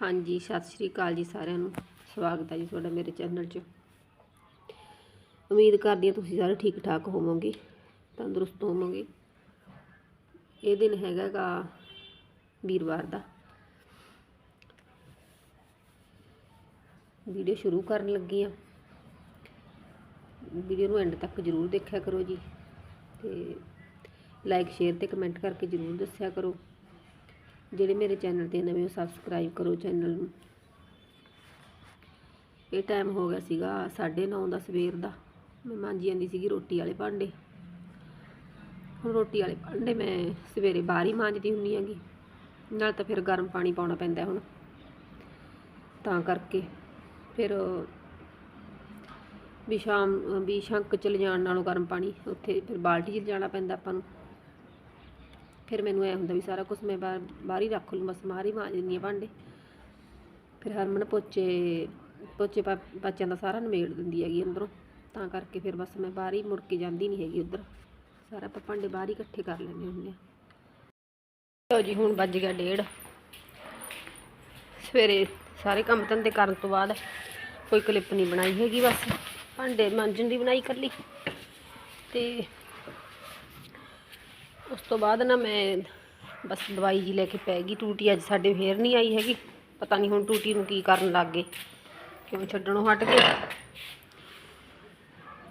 ਹਾਂਜੀ, ਸਤਿ ਸ਼੍ਰੀ ਅਕਾਲ ਜੀ ਸਾਰਿਆਂ ਨੂੰ। ਸਵਾਗਤ ਹੈ ਜੀ ਤੁਹਾਡਾ ਮੇਰੇ ਚੈਨਲ 'ਚ। ਉਮੀਦ ਕਰਦੀ ਹਾਂ ਤੁਸੀਂ ਸਾਰੇ ਠੀਕ ਠਾਕ ਹੋਵੋਗੇ, ਤੰਦਰੁਸਤ ਹੋਵੋਗੇ। ਇਹ ਦਿਨ ਹੈਗਾ ਗਾ ਵੀਰਵਾਰ ਦਾ। ਵੀਡੀਓ ਸ਼ੁਰੂ ਕਰਨ ਲੱਗੀ ਆ ਵੀਡੀਓ ਨੂੰ ਐਂਡ ਤੱਕ ਜ਼ਰੂਰ ਦੇਖਿਆ ਕਰੋ ਜੀ। ਤੇ ਲਾਈਕ ਸ਼ੇਅਰ ਤੇ ਕਮੈਂਟ ਕਰਕੇ ਜ਼ਰੂਰ ਦੱਸਿਆ ਕਰੋ। ਜਿਹੜੇ ਮੇਰੇ ਚੈਨਲ ਤੇ ਨਵੇਂ ਹੋ ਸਬਸਕ੍ਰਾਈਬ ਕਰੋ ਚੈਨਲ ਨੂੰ। ਇਹ ਟਾਈਮ ਹੋ ਗਿਆ ਸੀਗਾ 9:30 ਦਾ ਸਵੇਰ ਦਾ। ਮੈਂ ਮਾਂਜੀ ਜਾਂਦੀ ਸੀਗੀ ਰੋਟੀ ਵਾਲੇ ਭਾਂਡੇ। ਹੁਣ ਰੋਟੀ ਵਾਲੇ ਭਾਂਡੇ ਮੈਂ ਸਵੇਰੇ ਬਾਹਰ ਹੀ ਮਾਂਜਦੀ ਹੁੰਨੀ ਹੈਗੀ। ਨਾਲ ਤਾਂ ਫਿਰ ਗਰਮ ਪਾਣੀ ਪਾਉਣਾ ਪੈਂਦਾ ਹੁਣ। ਤਾਂ ਕਰਕੇ ਫਿਰ ਵੀ ਸ਼ਾਮ, ਵੀ ਸ਼ੰਕ 'ਚ ਲਿਜਾਣ ਨਾਲੋਂ ਗਰਮ ਪਾਣੀ, ਉੱਥੇ ਫਿਰ ਬਾਲਟੀ 'ਚ ਲਿਜਾਣਾ ਪੈਂਦਾ ਆਪਾਂ ਨੂੰ। ਫਿਰ ਮੈਨੂੰ ਐ ਹੁੰਦਾ ਵੀ ਸਾਰਾ ਕੁਝ ਮੈਂ ਬਾਹਰ ਬਾਹਰ ਹੀ ਰੱਖ ਲੂੰ ਬਸ ਬਾਹਰ ਹੀ ਮਾਂਜ ਦਿੰਦੀ ਹਾਂ ਭਾਂਡੇ। ਫਿਰ ਹਰਮਨ ਪੋਚੇ ਪੋਚੇ ਪਾ, ਬੱਚਿਆਂ ਦਾ ਸਾਰਾ ਨਿਬੇੜ ਦਿੰਦੀ ਹੈਗੀ ਅੰਦਰੋਂ। ਤਾਂ ਕਰਕੇ ਫਿਰ ਬਸ ਮੈਂ ਬਾਹਰ ਹੀ ਮੁੜ ਕੇ ਜਾਂਦੀ ਨਹੀਂ ਹੈਗੀ ਉੱਧਰ। ਸਾਰਾ ਆਪਾਂ ਭਾਂਡੇ ਬਾਹਰ ਹੀ ਇਕੱਠੇ ਕਰ ਲੈਂਦੇ ਹੁੰਦੇ ਆ ਲਓ ਜੀ, ਹੁਣ ਵੱਜ ਗਿਆ ਡੇਢ। ਸਵੇਰੇ ਸਾਰੇ ਕੰਮ ਧੰਦੇ ਕਰਨ ਤੋਂ ਬਾਅਦ ਕੋਈ ਕਲਿੱਪ ਨਹੀਂ ਬਣਾਈ ਹੈਗੀ ਬਸ। ਭਾਂਡੇ ਮਾਂਜਣ ਦੀ ਬਣਾਈ ਕਰ ਲਈ ਤੇ ਉਸ ਤੋਂ ਬਾਅਦ ਨਾ ਮੈਂ ਬਸ ਦਵਾਈ ਜੀ ਲੈ ਕੇ ਪੈ ਗਈ। ਟੂਟੀ ਅੱਜ ਸਾਡੇ ਫੇਰ ਨਹੀਂ ਆਈ ਹੈਗੀ। ਪਤਾ ਨਹੀਂ ਹੁਣ ਟੂਟੀ ਨੂੰ ਕੀ ਕਰਨ ਲੱਗ ਗਏ। ਕਿਉਂ ਛੱਡਣੋਂ ਹਟ ਗਏ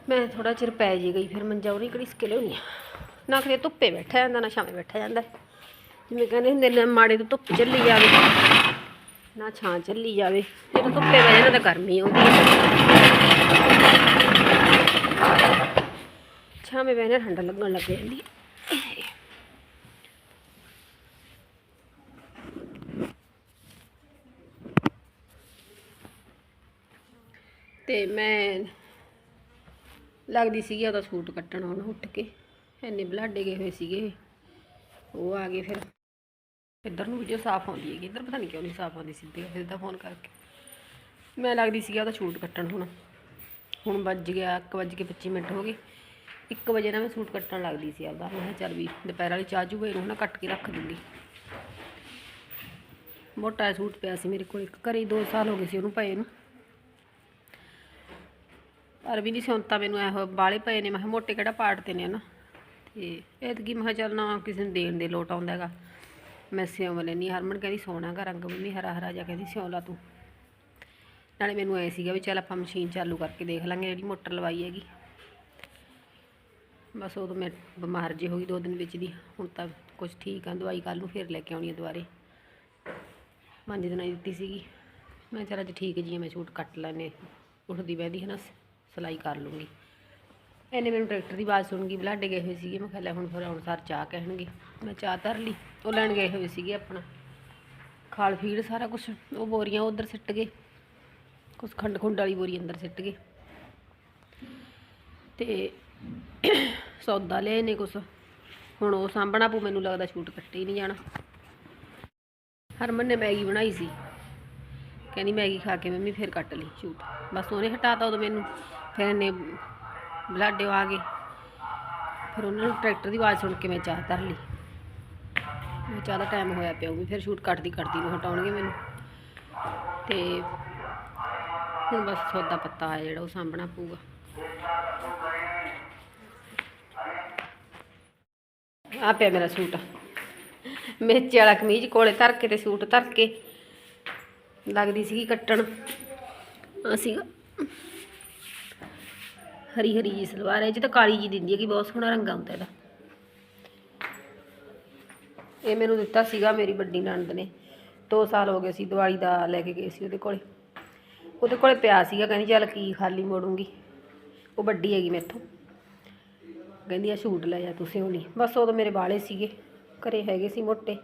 ਮੈਂ ਥੋੜਾ ਚਿਰ ਪੈ ਜੀ ਗਈ, ਫਿਰ ਮੰਜਾ ਉਰੀ ਕਿਹੜੀ ਸਕੇ ਲਿਆਉਣੀ ਆ? ਨਾ ਕਿਤੇ ਧੁੱਪੇ ਬੈਠਾ ਜਾਂਦਾ, ਨਾ ਛਾਵੇਂ ਬੈਠਾ ਜਾਂਦਾ। ਜਿਵੇਂ ਕਹਿੰਦੇ ਹੁੰਦੇ ਨੇ, ਮਾੜੇ ਤੋਂ ਧੁੱਪ ਚੱਲੀ ਜਾਵੇ, ਨਾ ਛਾਂ ਚੱਲੀ ਜਾਵੇ। ਜਦੋਂ ਧੁੱਪੇ ਬਹਿ ਜਾਣਾ ਤਾਂ ਗਰਮੀ ਆਉਂਦੀ ਹੈ ਛਾਵੇਂ ਬਹਿਣਾ ਠੰਡਾ ਲੱਗਣ ਲੱਗ ਜਾਂਦੀ ਹੈ ਤੇ ਮੈਂ ਲੱਗਦੀ ਸੀਗੀ ਉਹਦਾ ਸੂਟ ਕੱਟਣ ਹੁਣ ਉੱਠ ਕੇ। ਐਨੇ ਬਲਾਡੇ ਗਏ ਹੋਏ ਸੀਗੇ। ਉਹ ਆ ਗਏ ਫਿਰ। ਇੱਧਰ ਨੂੰ ਵੀਡੀਓ ਸਾਫ਼ ਆਉਂਦੀ ਹੈਗੀ। ਇੱਧਰ ਪਤਾ ਨਹੀਂ ਕਿਉਂ ਨਹੀਂ ਸਾਫ਼ ਆਉਂਦੀ ਸਿੱਧੀ ਫਿਰ ਦਾ ਫੋਨ ਕਰਕੇ ਮੈਂ ਲੱਗਦੀ ਸੀਗੀ ਉਹਦਾ ਸੂਟ ਕੱਟਣ ਹੁਣ। ਹੁਣ ਵੱਜ ਗਿਆ 1 ਵੱਜ ਕੇ 25 ਮਿੰਟ ਹੋ ਗਏ। 1 ਵਜੇ ਨਾ ਮੈਂ ਸੂਟ ਕੱਟਣ ਲੱਗਦੀ ਸੀ ਆਪਦਾ। ਮੈਂ ਕਿਹਾ ਚੱਲ ਵੀ ਦੁਪਹਿਰ ਵਾਲੀ ਚਾਹ ਚੂ ਨੂੰ ਨਾ ਕੱਟ ਕੇ ਰੱਖ ਦਿੰਦੀ। ਮੋਟਾ ਸੂਟ ਪਿਆ ਸੀ ਮੇਰੇ ਕੋਲ। ਇੱਕ ਘਰੇ 2 ਸਾਲ ਹੋ ਗਏ ਸੀ ਉਹਨੂੰ ਪਏ ਨੂੰ। ਪਰ ਵੀ ਨਹੀਂ ਸਿਉਂਤਾ ਮੈਨੂੰ ਇਹੋ ਬਾਲੇ ਪਏ ਨੇ, ਮੈਂ ਕਿਹਾ ਮੋਟੇ ਕਿਹੜਾ ਪਾੜਤੇ ਨੇ ਨਾ। ਤੇ ਐਤਕੀ ਮੈਂ ਕਿਹਾ ਚੱਲ ਨਾ ਕਿਸੇ ਨੂੰ ਦੇਣ ਦੇ ਲੋਟ ਆਉਂਦਾ ਹੈਗਾ। ਮੈਂ ਸਿਉਂ ਲੈਣੀ ਹਰਮਨ ਕਹਿੰਦੀ ਸੋਹਣਾ ਗਾ ਰੰਗ ਮੰਮੀ, ਹਰਾ ਹਰਾ ਜਿਹਾ ਕਹਿੰਦੀ ਸਿਉਂ ਲਾ ਤੂੰ। ਨਾਲੇ ਮੈਨੂੰ ਐ ਸੀਗਾ ਵੀ ਚੱਲ ਆਪਾਂ ਮਸ਼ੀਨ ਚਾਲੂ ਕਰਕੇ ਦੇਖ ਲਾਂਗੇ ਜਿਹੜੀ ਮੋਟਰ ਲਵਾਈ ਹੈਗੀ। ਬਸ ਉਦੋਂ ਮੈਂ ਬਿਮਾਰ ਜੇ ਹੋ ਗਈ ਦੋ ਦਿਨ ਵਿੱਚ ਦੀ, ਹੁਣ ਤਾਂ ਕੁਝ ਠੀਕ ਆ, ਦਵਾਈ ਕੱਲ ਨੂੰ ਫਿਰ ਲੈ ਕੇ ਆਉਣੀ ਆ ਦੁਬਾਰੇ। ਪੰਜ ਦਿਨਾਂ ਦੀ ਦਿੱਤੀ ਸੀਗੀ। ਮੈਂ ਕਿਹਾ ਚੱਲ ਅੱਜ ਠੀਕ ਜੀ ਮੈਂ ਸੂਟ ਕੱਟ ਲੈਨੇ ਉੱਠਦੀ ਬਹਿੰਦੀ ਹੈ ਨਾ। ਸਿਲਾਈ ਕਰ ਲੂੰਗੀ। ਇਹਨੇ ਮੈਨੂੰ ਟਰੈਕਟਰ ਦੀ ਆਵਾਜ਼ ਸੁਣ ਗਈ, ਬਲਾਡੇ ਗਏ ਹੋਏ ਸੀਗੇ। ਮੈਂ ਕਿਹਾ ਲੈ ਹੁਣ ਫਿਰ ਹੁਣ ਸਰ ਚਾਹ ਕਹਿਣਗੇ। ਮੈਂ ਚਾਹ ਧਰ ਲਈ, ਉਹ ਲੈਣ ਗਏ ਹੋਏ ਸੀਗੇ ਆਪਣਾ। ਖਾਲ ਫੀਡ ਸਾਰਾ ਕੁਝ ਉਹ ਬੋਰੀਆਂ ਉਧਰ ਸਿੱਟ ਗਏ। ਕੁਝ ਖੰਡ ਖੁੰਡ ਵਾਲੀ ਬੋਰੀ ਅੰਦਰ ਸਿੱਟ ਗਏ। ਤੇ ਸੌਦਾ ਲਏ ਨੇ ਕੁਛ। ਹੁਣ ਉਹ ਸਾਂਭਣਾ ਪੂ ਮੈਨੂੰ ਲੱਗਦਾ ਛੂਟ ਕੱਟੇ ਹੀ ਨਹੀਂ ਜਾਣਾ। ਹਰਮਨ ਨੇ ਮੈਗੀ ਬਣਾਈ ਸੀ। ਕਹਿੰਦੀ ਮੈਗੀ ਖਾ ਕੇ ਮੰਮੀ ਫਿਰ ਕੱਟ ਲਈ ਛੂਟ ਬਸ ਉਹਨੇ ਹਟਾਤਾ ਉਦੋਂ ਮੈਨੂੰ। ਫਿਰ ਇਹਨੇ ਬਲਾਡੇ ਆ ਗਏ। ਫਿਰ ਉਹਨਾਂ ਨੂੰ ਟਰੈਕਟਰ ਦੀ ਆਵਾਜ਼ ਸੁਣ ਕੇ ਮੈਂ ਚਾਹ ਧਰ ਲਈ। ਮੈਂ ਚਾਹ ਦਾ ਟਾਈਮ ਹੋਇਆ ਪਿਆ ਵੀ ਫਿਰ ਸ਼ੂਟ ਕੱਟਦੀ ਕੱਟਦੀ ਨੂੰ ਹਟਾਉਣਗੇ ਮੈਨੂੰ। ਤੇ ਹੁਣ ਬਸ ਸੌਦਾ ਪੱਤਾ ਆ ਜਿਹੜਾ ਉਹ ਸਾਂਭਣਾ ਪਊਗਾ। ਆ ਪਿਆ ਮੇਰਾ ਸੂਟ। ਮੇਚੇ ਵਾਲਾ ਕਮੀਜ਼ ਕੋਲੇ ਧਰ ਕੇ ਤੇ ਸੂਟ ਧਰ ਕੇ। ਲੱਗਦੀ ਸੀਗੀ ਕੱਟਣ। ਆ ਸੀਗਾ। ਹਰੀ ਹਰੀ ਜੀ ਸਲਵਾਰ ਹੈ, ਇਹ 'ਚ ਤਾਂ ਕਾਲੀ ਜੀ ਦਿੰਦੀ ਹੈ ਕਿ ਬਹੁਤ ਸੋਹਣਾ ਰੰਗ ਆਉਂਦਾ ਇਹਦਾ। ਇਹ ਮੈਨੂੰ ਦਿੱਤਾ ਸੀਗਾ ਮੇਰੀ ਵੱਡੀ ਨਣਦ ਨੇ। 2 ਸਾਲ ਹੋ ਗਏ ਸੀ, ਦੀਵਾਲੀ ਦਾ ਲੈ ਕੇ ਗਏ ਸੀ ਉਹਦੇ ਕੋਲੇ। ਉਹਦੇ ਕੋਲੇ ਪਿਆ ਸੀਗਾ, ਕਹਿੰਦੀ ਚੱਲ ਕੀ ਖਾਲੀ ਮੋੜੂੰਗੀ। ਉਹ ਵੱਡੀ ਹੈਗੀ ਮੈਥੋਂ। ਕਹਿੰਦੀ ਆ ਸ਼ੂਟ ਲੈ ਜਾ ਤੁਸੀਂ ਉਹ ਨਹੀਂ ਬਸ ਉਦੋਂ ਮੇਰੇ ਵਾਲੇ ਸੀਗੇ, ਘਰੇ ਹੈਗੇ ਸੀ ਮੋਟੇ।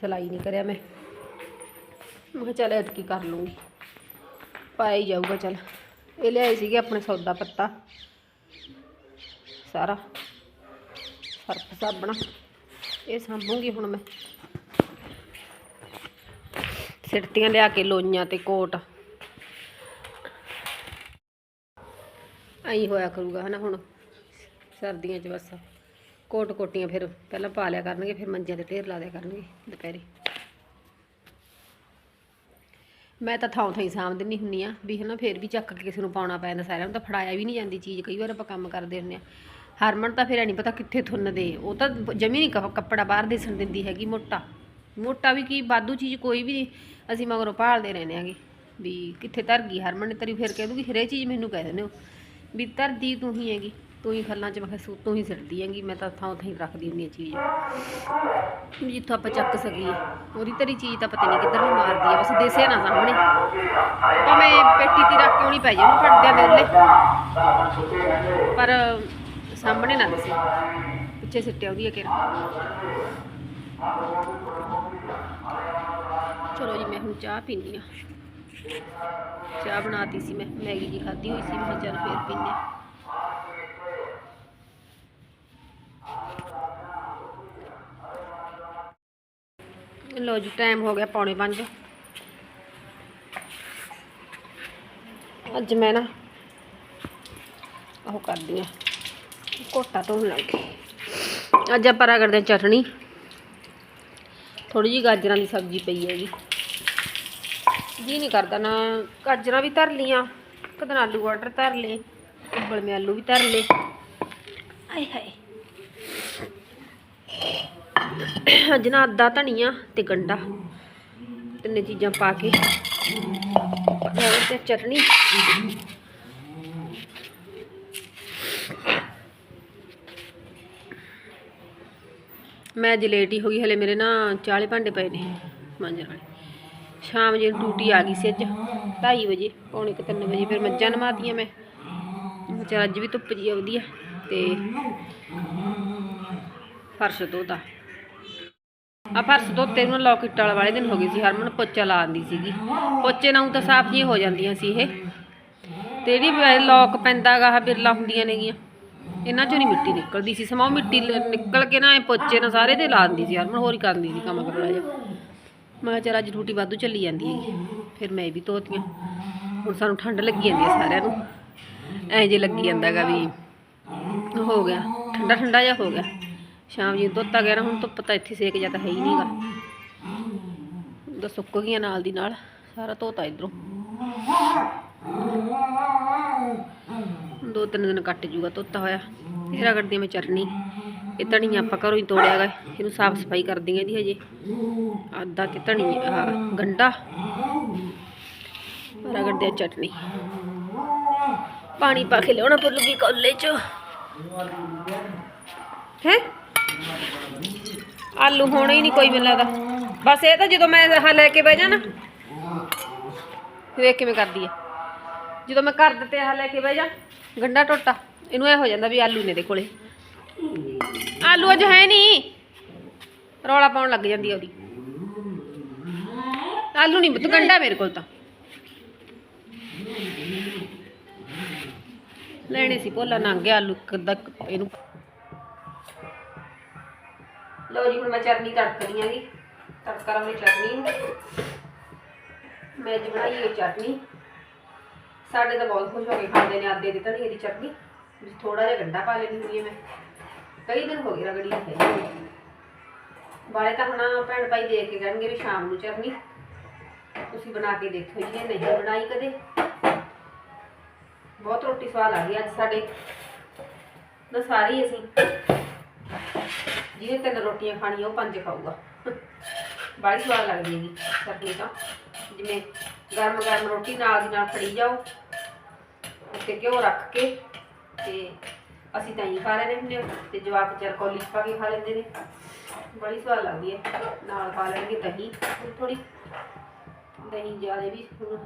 ਸਿਲਾਈ ਨਹੀਂ ਕਰਿਆ ਮੈਂ। ਮੈਂ ਕਿਹਾ ਚੱਲ ਐਤਕੀ ਕਰ ਲੂੰਗੀ ਪਾਇਆ ਹੀ ਜਾਊਗਾ ਚੱਲ। ਇਹ ਲਿਆਏ ਸੀਗੇ ਆਪਣੇ ਸੌਦਾ ਪੱਤਾ। ਸਾਰਾ। ਸਰਫ ਸਾਬਣਾ। ਇਹ ਸਾਂਭੂਗੀ ਹੁਣ ਮੈਂ। ਸਿਰਤੀਆਂ ਲਿਆ ਕੇ ਲੋਈਆਂ ਤੇ ਕੋਟ। ਆਈ ਹੋਇਆ ਕਰੂਗਾ ਹਨਾ ਹੁਣ। ਸਰਦੀਆਂ 'ਚ ਬਸ। ਕੋਟ ਕੋਟੀਆਂ ਫਿਰ ਪਹਿਲਾਂ ਪਾ ਲਿਆ ਕਰਨਗੇ, ਫਿਰ ਮੰਜਿਆਂ ਤੇ ਢੇਰ ਲਾ ਦਿਆ ਕਰਨਗੇ ਦੁਪਹਿਰੇ। ਮੈਂ ਤਾਂ ਥਾਂ ਥਾਂ ਹੀ ਸਾਂਭ ਦਿੰਦੀ ਹੁੰਨੀ ਆ ਵੀ ਹਨਾ ਫੇਰ ਵੀ ਚੱਕ ਕੇ ਕਿਸੇ ਨੂੰ ਪਾਉਣਾ ਪੈਂਦਾ ਸਾਰਿਆਂ ਨੂੰ ਤਾਂ ਫੜਾਇਆ ਵੀ ਨਹੀਂ ਜਾਂਦੀ ਚੀਜ਼, ਕਈ ਵਾਰ ਆਪਾਂ ਕੰਮ ਕਰਦੇ ਹੁੰਨੇ ਆ ਹਰਮਨ ਤਾਂ ਫਿਰ ਨਹੀਂ ਪਤਾ ਕਿੱਥੇ ਥੁੰਨ ਦੇ ਉਹ ਤਾਂ ਜਮੀ ਨਹੀਂ ਕੱਪੜਾ ਬਾਹਰ ਦਿਸਣ ਦਿੰਦੀ ਹੈਗੀ ਮੋਟਾ। ਮੋਟਾ ਵੀ ਕੀ ਬਾਦੂ ਚੀਜ਼ ਕੋਈ ਵੀ ਅਸੀਂ ਮਗਰੋਂ ਭਾਲਦੇ ਰਹਿੰਦੇ ਆਂਗੇ ਵੀ ਕਿੱਥੇ ਧਰ ਗਈ ਹਰਮਨ ਨੇ ਤਰੀ, ਫਿਰ ਕਹਿ ਦੂਗੀ ਹਰੇ ਚੀਜ਼ ਮੈਨੂੰ ਕਹਿ ਦਿੰਦੇ ਹੋ। ਵੀ ਧਰਦੀ ਤੂੰ ਹੀ ਹੈਗੀ। ਤੂੰ ਹੀ ਖੱਲਾਂ 'ਚ ਮੈਂ ਕਿਹਾ ਸੂਤੋਂ ਹੀ ਸਿੱਟਦੀ ਹੈਗੀ, ਮੈਂ ਤਾਂ ਥਾਂ ਥਾਂ ਹੀ ਰੱਖਦੀ ਹੁੰਦੀ ਹਾਂ ਚੀਜ਼। ਜਿੱਥੋਂ ਆਪਾਂ ਚੱਕ ਸਕੀਏ। ਉਹਦੀ ਤਰੀ ਚੀਜ਼ ਤਾਂ ਪਤਾ ਨਹੀਂ ਕਿੱਧਰ ਨੂੰ ਮਾਰਦੀ ਹੈ ਬਸ ਦਿਸੇ ਨਾ ਸਾਹਮਣੇ। ਭਾਵੇਂ ਪੇਟੀ ਤੇ ਰੱਖ ਕੇ ਆਉਣੀ ਪੈ ਜਾਏ, ਉਹਨੂੰ ਫੜਦਿਆਂ ਦੇ ਪਰ ਸਾਹਮਣੇ ਨਾ ਦਿਸੇ। ਪਿੱਛੇ ਸਿੱਟਿਆ ਉਹਦੀ ਕਿ ਚਲੋ ਜੀ, ਮੈਂ ਹੁਣ ਚਾਹ ਪੀਂਦੀ ਆ ਚਾਹ ਬਣਾਤੀ ਸੀ ਮੈਂ, ਮੈਗੀ ਜੀ ਖਾਧੀ ਹੋਈ ਸੀ, ਮੈਂ ਕਿਹਾ ਚੱਲ ਫੇਰ ਪੀਂਦੇ ਲੋ ਜੀ ਟਾਈਮ ਹੋ ਗਿਆ ਪੌਣੇ 5 ਅੱਜ ਮੈਂ ਨਾ ਉਹ ਕਰਦੀ ਆ ਕੋਟਾ ਧੋਣ ਲੱਗੀ ਅੱਜ ਆਪਾਂ ਕਰਦੇ ਹਾਂ ਚਟਣੀ। ਥੋੜੀ ਜੀ ਗਾਜਰਾਂ ਦੀ ਸਬਜ਼ੀ ਪਈ ਹੈਗੀ। ਜੀ ਨਹੀਂ ਕਰਦਾ ਨਾ, ਗਾਜਰਾਂ ਵੀ ਧਰ ਲੀਆਂ ਕਦਨ ਆਲੂ ਵਾਟਰ ਧਰ ਲਏ ਉਬਲ ਮੇ ਆਲੂ ਵੀ ਧਰ ਲਏ। ਆਏ ਹਾਏ। ਅੱਜ ਨਾ ਅੱਧਾ ਧਨੀਆ ਤੇ ਗੰਡਾ। ਤਿੰਨੇ ਚੀਜ਼ਾਂ ਪਾ ਕੇ। ਤੇ ਚਟਨੀ। ਮੈਂ ਅੱਜ ਲੇਟ ਹੀ ਹੋ ਗਈ, ਹਲੇ ਮੇਰੇ ਨਾ ਚਾਲੇ ਭਾਂਡੇ ਪਏ ਨੇ ਮਾਂਜਣ ਵਾਲੇ। ਸ਼ਾਮ ਜੇ ਡਿਊਟੀ ਆ ਗਈ ਸੀ ਅੱਜ 2:30 ਵਜੇ, ਪੌਣੇ ਕੁ ਤਿੰਨ ਵਜੇ, ਫਿਰ ਮੱਝਾਂ ਨਮਾਤੀਆਂ ਮੈਂ। ਮੈਂ ਕਿਹਾ ਅੱਜ ਵੀ ਧੁੱਪ ਜੀ ਆਉਂਦੀ ਆ ਤੇ ਫਰਸ਼ ਧੋਤਾ। ਆ ਪਰਸ ਧੋਤੇ ਨੂੰ ਲੋਕਿਟ ਵਾਲੇ ਵਾਲੇ ਦਿਨ ਹੋ ਗਏ ਸੀ, ਹਰਮਨ ਪੋਚਾ ਲਾ ਆਂਦੀ ਸੀਗੀ। ਪੋਚੇ ਨਾਲ ਤਾਂ ਸਾਫ਼ ਜੀ ਹੋ ਜਾਂਦੀਆਂ ਸੀ ਇਹ। ਤੇ ਜਿਹੜੀ ਲੋਕ ਪੈਂਦਾਗਾ ਆ ਬਿਰਲਾ ਹੁੰਦੀਆਂ ਨੇਗੀਆਂ। ਇਹਨਾਂ ਚੋਂ ਨਹੀਂ ਮਿੱਟੀ ਨਿਕਲਦੀ ਸੀ। ਸਮਾਂ ਉਹ ਮਿੱਟੀ ਨਿਕਲ ਕੇ ਨਾ ਇਹ ਪੋਚੇ ਨਾਲ ਸਾਰੇ ਤੇ ਲਾ ਦਿੰਦੀ ਸੀ। ਹਰਮਨ ਹੋਰ ਹੀ ਕਰਦੀ ਸੀ ਕੰਮ ਕਰੜਾ ਜਿਹਾ। ਮੈਂ ਕਿਹਾ ਚੱਲ ਅੱਜ ਡਿਊਟੀ ਵਾਧੂ ਚੱਲੀ ਜਾਂਦੀ ਹੈਗੀ। ਫਿਰ ਮੈਂ ਵੀ ਧੋਤੀਆਂ। ਹੁਣ ਸਾਨੂੰ ਠੰਡ ਲੱਗੀ ਜਾਂਦੀ ਹੈ ਸਾਰਿਆਂ ਨੂੰ। ਐਂ ਜੇ ਲੱਗੀ ਜਾਂਦਾਗਾ ਵੀ ਹੋ ਗਿਆ। ਠੰਡਾ ਠੰਡਾ ਜਿਹਾ ਹੋ ਗਿਆ। ਸ਼ਾਮ ਜੀ ਧੋਤਾ ਗਿਆ ਨਾ, ਹੁਣ ਧੁੱਪ ਤਾਂ ਇੱਥੇ ਸੇਕ ਜਾਂ ਤਾਂ ਹੈ ਹੀ ਨਹੀਂਗਾ। ਦਾ ਸੁੱਕ ਗਈਆਂ ਨਾਲ ਦੀ ਨਾਲ, ਸਾਰਾ ਧੋਤਾ ਇਧਰੋਂ। ਦੋ ਤਿੰਨ ਦਿਨ ਕੱਟ ਜੂਗਾ ਧੋਤਾ ਹੋਇਆ। ਇਹ ਰਗੜਦੀ ਮੈਂ ਚਟਨੀ ਇਹ ਧਨੀਆ ਆਪਾਂ ਘਰੋਂ ਹੀ ਤੋੜਿਆ ਗਾ, ਇਹਨੂੰ ਸਾਫ਼ ਸਫ਼ਾਈ ਕਰਦੀ ਹਾਂ ਇਹਦੀ ਹਜੇ। ਆਦਾ ਤੇ ਧਨੀਆ ਆਹ ਗੰਡਾ। ਰਗੜਦੇ ਆ ਚਟਨੀ। ਪਾਣੀ ਪਾ ਕੇ ਲਿਆਉਣਾ ਭੁੱਲ ਗਈ ਕੋਲੇ ਚ। ਹੈ? ਆਲੂ ਹੋਣਾ ਹੀ ਨਹੀਂ ਕੋਈ ਮੈਨੂੰ ਲੱਗਦਾ। ਬਸ ਇਹ ਤਾਂ ਜਦੋਂ ਮੈਂ ਆਹ ਲੈ ਕੇ ਬਹਿ ਜਾ ਵੇਖ ਕਿਵੇਂ ਕਰਦੀ ਹੈ ਜਦੋਂ ਮੈਂ ਘਰ ਦਿੱਤੇ ਆਹ ਲੈ ਕੇ ਬਹਿ ਜਾ, ਗੰਡਾ ਟੋਟਾ, ਇਹਨੂੰ ਇਹ ਹੋ ਜਾਂਦਾ ਵੀ ਆਲੂ ਨੇ ਦੇ ਕੋਲੇ। ਆਲੂ ਅਜ ਹੈ ਨਹੀਂ ਰੌਲਾ ਪਾਉਣ ਲੱਗ ਜਾਂਦੀ ਆ ਉਹਦੀ। ਆਲੂ ਨਹੀਂ ਬੁੱਤ ਗੰਡਾ ਮੇਰੇ ਕੋਲ ਤਾਂ। ਲੈਣੇ ਸੀ ਭੋਲਾ, ਨੰਗ ਗਿਆ ਆਲੂ ਕਦਾ ਇਹਨੂੰ ਲਓ ਜੀ, ਹੁਣ ਮੈਂ ਚਟਨੀ ਤੜਕਣੀ ਜੀ। ਤੜਕਾ ਲਾਉਣੀ ਚਟਨੀ ਨੂੰ। ਮੈਂ ਅੱਜ ਬਣਾਈ ਹੈ ਚਟਨੀ। ਸਾਡੇ ਤਾਂ ਬਹੁਤ ਖੁਸ਼ ਹੋ ਕੇ ਖਾਂਦੇ ਨੇ ਆਦੇ ਦੀ ਧਨੀਏ ਦੀ ਚਟਨੀ। ਵਿੱਚ ਥੋੜਾ ਜਿਹਾ ਗੰਡਾ ਪਾ ਲੈਣੀ ਹੁੰਦੀ ਹੈ ਮੈਂ। ਕਈ ਦਿਨ ਹੋ ਗਏ ਰਗੜੀ ਨਹੀਂ ਖਾਈ ਵਾਲੇ ਤਾਂ ਹੁਣ ਭੈਣ ਭਾਈ ਦੇਖ ਕੇ ਕਹਿਣਗੇ ਵੀ ਸ਼ਾਮ ਨੂੰ ਚਟਨੀ। ਤੁਸੀਂ ਬਣਾ ਕੇ ਦੇਖੋ ਜੀ, ਇਹ ਨਹੀਂ ਬਣਾਈ ਕਦੇ। ਬਹੁਤ ਰੋਟੀ ਸਵਾਦ ਆ ਗਈ ਅੱਜ ਸਾਡੇ। ਨਾ ਸਾਰੇ ਅਸੀਂ। ਜਿਹਨੇ ਤਿੰਨ ਰੋਟੀਆਂ ਖਾਣੀਆਂ, ਉਹ ਪੰਜ ਖਾਊਗਾ। ਬੜੀ ਸਵਾਦ ਲੱਗਦੀ ਹੈਗੀ ਚਟਨੀ ਤਾਂ। ਜਿਵੇਂ ਗਰਮ ਗਰਮ ਰੋਟੀ ਨਾਲ ਦੀ ਨਾਲ ਫੜੀ ਜਾਓ, ਉੱਤੇ ਘਿਓ ਰੱਖ ਕੇ ਤੇ ਅਸੀਂ ਤਾਂ ਹੀ ਖਾ ਲੈਣੇ ਹੁੰਦੇ ਹਾਂ। ਤੇ ਜਵਾਕ ਚਰ ਕੌਲੀ 'ਚ ਪਾ ਕੇ ਖਾ ਲੈਂਦੇ ਨੇ। ਬੜੀ ਸਵਾਦ ਲੱਗਦੀ ਹੈ। ਨਾਲ ਖਾ ਲੈਣਗੇ ਦਹੀਂ ਥੋੜੀ ਦਹੀਂ ਜ਼ਿਆਦਾ ਵੀ ਹੁਣ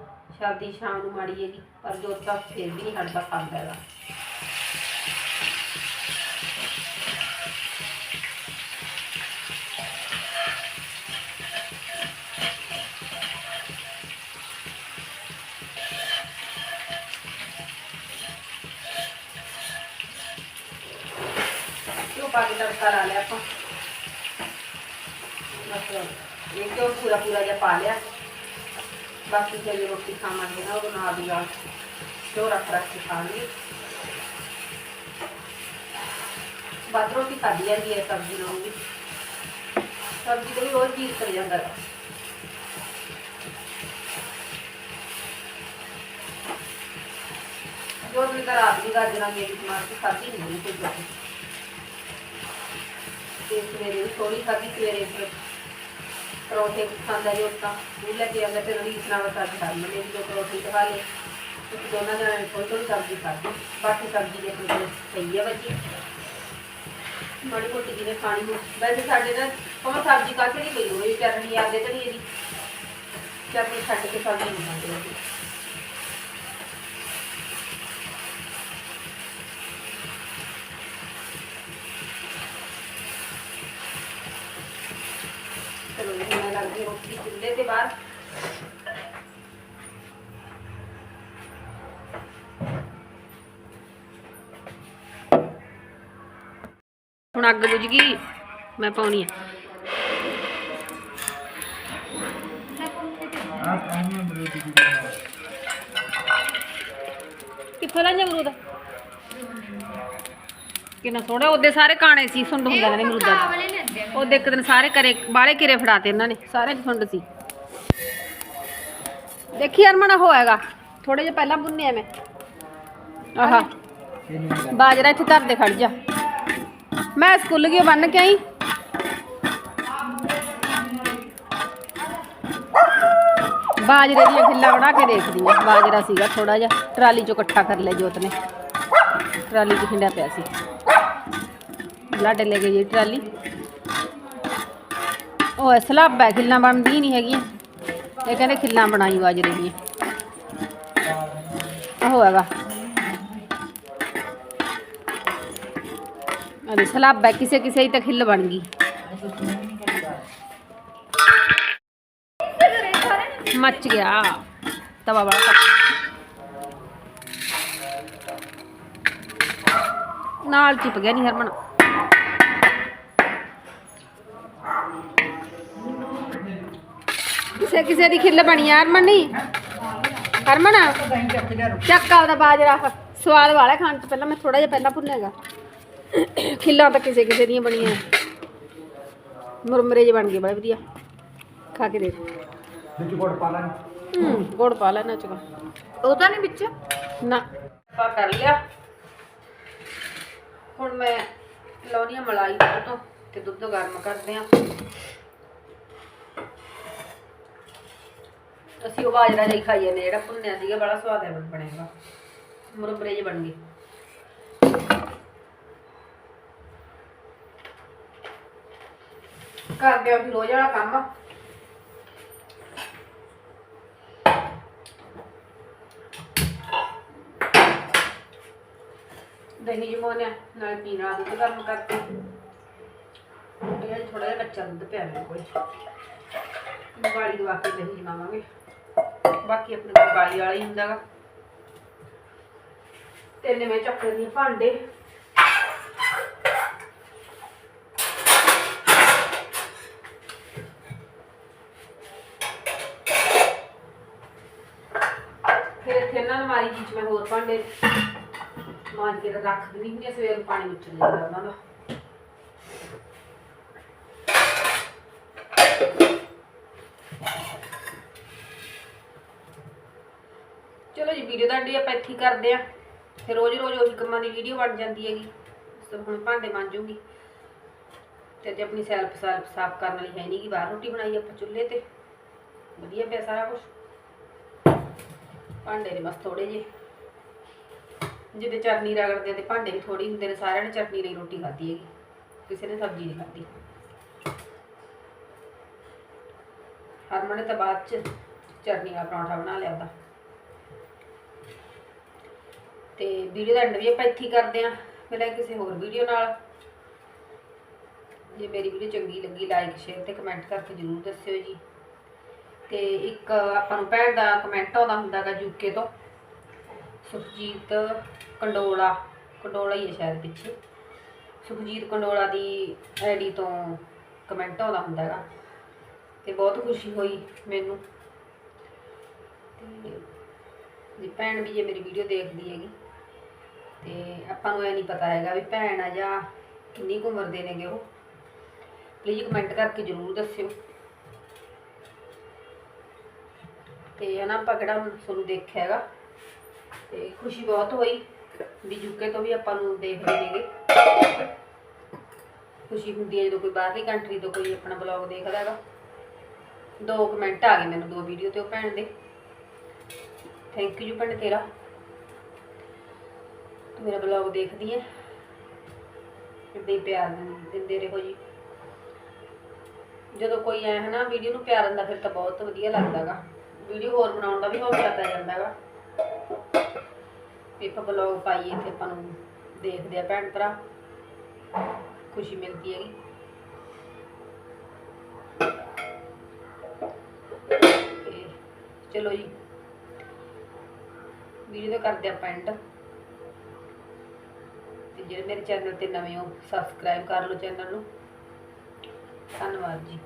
ਸ਼ਾਮ ਨੂੰ ਮਾੜੀ ਹੈਗੀ, ਪਰ ਜੋ ਤਾਂ ਫਿਰ ਵੀ ਨਹੀਂ ਹਟਦਾ ਖਾਂਦਾ ਹੈਗਾ। ਪਾ ਕੇ ਤੜਕਾ ਲਾ ਲਿਆ ਆਪਾਂ। ਇਹ ਜੋ ਪੂਰਾ ਪੂਰਾ ਜਿਹਾ ਪਾ ਲਿਆ? ਬਾਕੀ ਜਿਹੜੀ ਰੋਟੀ ਖਾਵਾਂਗੇ ਨਾ ਉਹ ਬਣਾ ਦੀ ਆ ਜੋ ਰੱਖ ਰੱਖ ਕੇ ਖਾਣੀ ਬਾਦ ਰੋਟੀ ਖਾਦੀ ਜਾਂਦੀ ਹੈ ਸਬਜ਼ੀ ਨਾਲ ਵੀ। ਸਬਜ਼ੀ ਦੇ ਹੋਰ ਜੀਰ ਕਰ ਜਾਂਦਾ ਹੈ ਜੋ ਵੀ ਕਰਾ ਆਪਣੀ ਗਾਜਰਾਂ ਮੇਰੀ ਮਾਰ ਕੇ ਖਾਦੀ ਨਹੀਂ ਕੋਈ ਤੇ ਸਵੇਰੇ ਵੀ ਥੋੜੀ ਖਾਧੀ ਸਵੇਰੇ ਫਿਰ ਪਰੌਂਠੇ ਖਾਂਦਾ ਜੋ ਤਾਂ ਉਹ ਲੈ ਕੇ ਆਉਂਦਾ, ਫਿਰ ਉਹਦੀ ਨਾਲ ਸਾਡੀ ਖਾ ਲੈਂਦੇ ਜੋ ਪਰੌਂਠੇ ਖਾ ਲਏ। ਤੇ ਦੋਨਾਂ ਜਣਾਂ ਨੇ ਥੋੜੀ ਥੋੜੀ ਸਬਜ਼ੀ ਖਾਧੀ। ਬਾਕੀ ਸਬਜ਼ੀ ਦੇ ਕੋਲ ਪਈ ਆ ਬੱਚੀ ਮਾੜੀ ਮੋਟੀ ਜਿਹਨੇ ਖਾਣੀ ਹੋ ਵੈਸੇ ਸਾਡੇ ਨਾਲ ਭਾਵੇਂ ਸਬਜ਼ੀ ਕਾਸੇ ਨਹੀਂ ਪਈ ਹੋਈ ਚਟਨੀ ਆਦੇ ਤੇ ਨਹੀਂ ਇਹਦੀ ਚਟਨੀ ਛੱਡ ਕੇ ਸਬਜ਼ੀ ਨਹੀਂ ਖਾਂਦੇ। ਚਲੋ ਜੀ ਮੈਂ ਲੱਗਦੀ ਰੋਟੀ, ਚੁੱਲ੍ਹੇ ਤੇ ਬਾਹਰ ਹੁਣ ਅੱਗ ਬੁਝ ਗਈ, ਮੈਂ ਪਾਉਣੀ ਆ। ਕਿੱਥੋਂ ਲੈਂਦੇ ਅਮਰੂਦ? ਕਿੰਨਾ ਸੋਹਣਾ, ਉਹਦੇ ਸਾਰੇ ਕਾਣੇ ਸੀ, ਸੁੰਡ ਹੁੰਦਾ ਨੇ ਅਮਰੂਦਾਂ ਦੇ। ਉਹਦੇ ਇੱਕ ਦਿਨ ਸਾਰੇ ਘਰੇ ਬਾਲੇ ਕਿਰੇ ਫੜਾਤੇ ਇਹਨਾਂ ਨੇ, ਸਾਰੇ ਚ ਸੁੰਡ ਸੀ। ਦੇਖੀ ਅਰਮਣਾ ਹੋਏਗਾ ਥੋੜੇ ਜਿਹਾ ਪਹਿਲਾਂ ਭੁੰਨਿਆ ਮੈਂ। ਆਹਾ, ਬਾਜਰਾ ਇੱਥੇ ਧਰ ਦੇ ਖੜ ਜਾ। ਮੈਂ ਸਕੂਲ ਗਈ ਬੰਨ ਕੇ ਆਈ। ਬਾਜਰੇ ਦੀਆਂ ਖਿੱਲਾਂ ਬਣਾ ਕੇ ਦੇਖਦੀ ਆ। ਬਾਜਰਾ ਸੀਗਾ ਥੋੜਾ ਜਿਹਾ, ਟਰਾਲੀ ਚੋਂ ਇਕੱਠਾ ਕਰ ਲਿਆ ਜੋਤ ਨੇ। ਟਰਾਲੀ 'ਚ ਖਿੰਡਿਆ ਪਿਆ ਸੀ। ਲਾਡੇ ਲੈ ਗਈ ਜੀ ਟਰਾਲੀ। ਉਹ ਸਲਾਬ ਖਿੱਲਾਂ ਬਣਦੀ ਨਹੀਂ ਹੈਗੀਆਂ। ਇਹ ਕਹਿੰਦੇ ਖਿੱਲਾਂ ਬਣਾਈ ਬਾਜਰੇ ਦੀਆਂ ਉਹ ਹੈਗਾ। ਅਰੇ ਸਲਾਬ ਕਿਸੇ ਕਿਸੇ ਹੀ ਤਾਂ ਖਿੱਲ ਬਣ ਗਈ। ਮੱਚ ਗਿਆ। ਤਵਾ ਬੜਾ ਨਾਲ ਚਿਪ ਗਿਆ ਨਹੀਂ ਹਰਮਨ। ਕਿਸੇ ਕਿਸੇ ਦੀ ਖਿੱਲ ਬਣੀ ਆ ਹਰਮਨ ਨਹੀਂ ਹਰਮਨ? ਚੱਕ ਉਹਦਾ ਬਾਜਰਾ ਸਵਾਦ ਵਾਲਾ ਖਾਣ ਤੋਂ ਪਹਿਲਾਂ ਮੈਂ ਥੋੜਾ ਜਿਹਾ ਪਹਿਲਾਂ ਭੁੰਨੇਗਾ। ਖਿੱਲਾਂ ਤਾਂ ਕਿਸੇ ਕਿਸੇ ਦੀਆਂ ਬਣੀਆਂ। ਮੁਰਮਰੇ ਜਿਹੇ ਬਣ ਗਏ ਬੜੇ ਵਧੀਆ। ਖਾ ਕੇ ਦੇਖ। ਵਿੱਚ ਗੁੜ ਪਾ ਲੈਣ। ਹੂੰ ਗੁੜ ਪਾ ਲੈਣਾ ਚੁਗਾ। ਉਹ ਤਾਂ ਨਹੀਂ ਵਿੱਚ? ਨਾ। ਪਾ ਕਰ ਲਿਆ। ਹੁਣ ਮੈਂ ਲਾਉਣੀ ਮਲਾਈ ਤੋਂ ਤੇ ਦੁੱਧ ਗਰਮ ਕਰਦੇ ਆ। ਅਸੀਂ ਉਹ ਬਾਜਰਾ ਜਿਹਾ ਹੀ ਖਾਈ ਜਾਂਦੇ ਜਿਹੜਾ ਭੁੰਨਿਆ ਸੀਗਾ, ਬੜਾ ਸਵਾਦ ਹੈ ਬਣੇਗਾ ਮੁਰਮਰੇ ਜਿਹੇ ਬਣ ਗਏ। ਕਰਦੇ ਆ ਫਿਰ ਰੋਜ਼ ਵਾਲਾ ਕੰਮ ਦਹੀਂ ਜਮਾਉਣਾ ਨਾਲ ਪੀਣਾ ਦੁੱਧ ਗਰਮ ਕਰਕੇ। ਇਹ ਥੋੜਾ ਜਿਹਾ ਕੱਚਾ ਦੁੱਧ ਪਿਆ ਮੇਰੇ ਕੋਲ। ਵਾਲੀ ਦਵਾ ਕੇ ਦਹੀਂ ਜਮਾਵਾਂਗੇ। ਬਾਕੀ ਆਪਣੇ ਕੋਲ ਗਾਲੀ ਵਾਲਾ ਹੀ ਹੁੰਦਾਗਾ। ਤੇ ਨੇ ਮੈਂ ਚੱਕ ਲਈ ਭਾਂਡੇ। ਫਿਰ ਇੱਥੇ ਨਾ ਅਲਮਾਰੀ ਵਿੱਚ ਮੈਂ ਹੋਰ ਭਾਂਡੇ ਮਾਂਜ ਕੇ ਰੱਖ ਦਿੰਦੀ ਹੁੰਦੀ ਸਵੇਰ ਨੂੰ ਪਾਣੀ ਵਿੱਚ ਜਾਂਦਾ ਉਹਨਾਂ ਦਾ ਚਲੋ ਆਪਾਂ ਇੱਥੇ ਕਰਦੇ ਆ ਫਿਰ ਰੋਜ਼ ਰੋਜ਼ ਉਹੀ ਕੰਮਾਂ ਦੀ ਵੀਡੀਓ ਬਣ ਜਾਂਦੀ ਹੈਗੀ। ਸੋ ਹੁਣ ਭਾਂਡੇ ਮਾਂਜੂਗੀ ਤੇ ਅੱਜ ਆਪਣੀ ਸੈਲਫ ਸੈਲਫ ਸਾਫ਼ ਕਰਨ ਵਾਲੀ ਹੈ ਨਹੀਂ ਕਿ ਬਾਹਰ ਰੋਟੀ ਬਣਾਈ ਆਪਾਂ ਚੁੱਲ੍ਹੇ ਤੇ। ਵਧੀਆ ਪਿਆ ਸਾਰਾ ਕੁਝ ਭਾਂਡੇ ਨੇ ਬਸ ਥੋੜੇ ਜਿਹੇ। ਜਿਹਦੇ ਚਟਨੀ ਰਗੜਦੇ ਆ ਤੇ ਭਾਂਡੇ ਵੀ ਥੋੜੀ ਹੁੰਦੇ ਨੇ, ਸਾਰਿਆਂ ਨੇ ਚਟਨੀ ਲਈ ਰੋਟੀ ਖਾਧੀ ਹੈਗੀ। ਕਿਸੇ ਨੇ ਸਬਜ਼ੀ ਨਹੀਂ ਖਾਧੀ। ਹਰਮਨ ਨੇ ਤਾਂ ਬਾਅਦ ਚ ਚਟਨੀ ਦਾ ਪਰੌਂਠਾ ਬਣਾ ਲਿਆ ਉਹਦਾ। ਤੇ ਵੀਡੀਓ ਦਾ ਐਂਡ ਵੀ ਆਪਾਂ ਇੱਥੇ ਕਰਦੇ ਆਂ ਮਿਲਾਂਗੇ ਕਿਸੇ ਹੋਰ ਵੀਡੀਓ ਨਾਲ। ਜੇ ਮੇਰੀ ਵੀਡੀਓ ਚੰਗੀ ਲੱਗੀ ਲਾਈਕ ਸ਼ੇਅਰ ਤੇ ਕਮੈਂਟ ਕਰਕੇ ਜਰੂਰ ਦੱਸਿਓ ਜੀ। ਤੇ ਇੱਕ ਆਪਾਂ ਨੂੰ ਭੈਣ ਦਾ ਕਮੈਂਟ ਆਉਂਦਾ ਹੁੰਦਾਗਾ ਯੂਕੇ ਤੋਂ, ਸੁਖਜੀਤ ਕੰਡੋਲਾ ਕੰਡੋਲਾ ਹੀ ਹੈ ਸ਼ਾਇਦ ਪਿੱਛੇ। ਸੁਖਜੀਤ ਕੰਡੋਲਾ ਦੀ ਆਈਡੀ ਤੋਂ ਕਮੈਂਟ ਆਉਂਦਾ ਹੁੰਦਾਗਾ ਤੇ ਬਹੁਤ ਖੁਸ਼ੀ ਹੋਈ ਮੈਨੂੰ। ਤੇ ਭੈਣ ਵੀ ਜੇ ਮੇਰੀ ਵੀਡੀਓ ਦੇਖਦੀ ਹੈਗੀ। ਤੇ ਆਪਾਂ ਨੂੰ ਇਹ ਨਹੀਂ ਪਤਾ ਹੈਗਾ ਵੀ ਭੈਣ ਆ ਜਾਂ ਕਿੰਨੀ ਕੁ ਉਮਰ ਦੇ ਨੇਗੇ ਉਹ। ਪਲੀਜ਼ ਕਮੈਂਟ ਕਰਕੇ ਜਰੂਰ ਦੱਸਿਓ। ਤੇ ਇਹ ਨਾ ਆਪਾਂ ਕਿਹੜਾ ਹੁਣ ਤੁਹਾਨੂੰ ਦੇਖਿਆ ਹੈਗਾ। ਤੇ ਖੁਸ਼ੀ ਬਹੁਤ ਹੋਈ ਵੀ ਯੂਕੇ ਤੋਂ ਵੀ ਆਪਾਂ ਨੂੰ ਦੇਖਦੇ ਨੇਗੇ। ਖੁਸ਼ੀ ਹੁੰਦੀ ਹੈ ਜਦੋਂ ਕੋਈ ਬਾਹਰਲੀ ਕੰਟਰੀ ਤੋਂ ਕੋਈ ਆਪਣਾ ਬਲੌਗ ਦੇਖਦਾ ਹੈਗਾ। ਦੋ ਕਮੈਂਟ ਆ ਗਏ ਮੈਨੂੰ ਦੋ ਵੀਡੀਓ ਤੇ ਉਹ ਭੈਣ ਦੇ। ਥੈਂਕ ਯੂ ਭੈਣ ਤੇਰਾ। ਮੇਰਾ ਬਲੌਗ ਦੇਖਦੀ ਹੈ ਇੱਦਾਂ ਹੀ ਪਿਆਰ ਦਿੰਦੇ ਰਹੋ ਜੀ। ਜਦੋਂ ਕੋਈ ਐ ਹਨਾ ਵੀਡੀਓ ਨੂੰ ਪਿਆਰ ਦਿੰਦਾ, ਫਿਰ ਤਾਂ ਬਹੁਤ ਵਧੀਆ ਲੱਗਦਾਗਾ ਵੀਡੀਓ ਹੋਰ ਬਣਾਉਣ ਦਾ ਵੀ ਹੌਸਲਾ ਪੈ ਜਾਂਦਾਗਾ ਵੀ ਆਪਾਂ ਬਲੌਗ ਪਾਈਏ ਤੇ ਆਪਾਂ ਨੂੰ ਦੇਖਦੇ ਆ ਭੈਣ ਭਰਾ। ਖੁਸ਼ੀ ਮਿਲਦੀ ਹੈਗੀ। ਚਲੋ ਜੀ। ਵੀਡੀਓ ਦਾ ਕਰਦੇ ਆਪਾਂ ਐਂਡ ਜਿਹੜੇ ਮੇਰੇ ਚੈਨਲ ਤੇ ਨਵੇਂ ਹੋ ਸਬਸਕ੍ਰਾਈਬ ਕਰ ਲਓ ਚੈਨਲ ਨੂੰ। ਧੰਨਵਾਦ ਜੀ।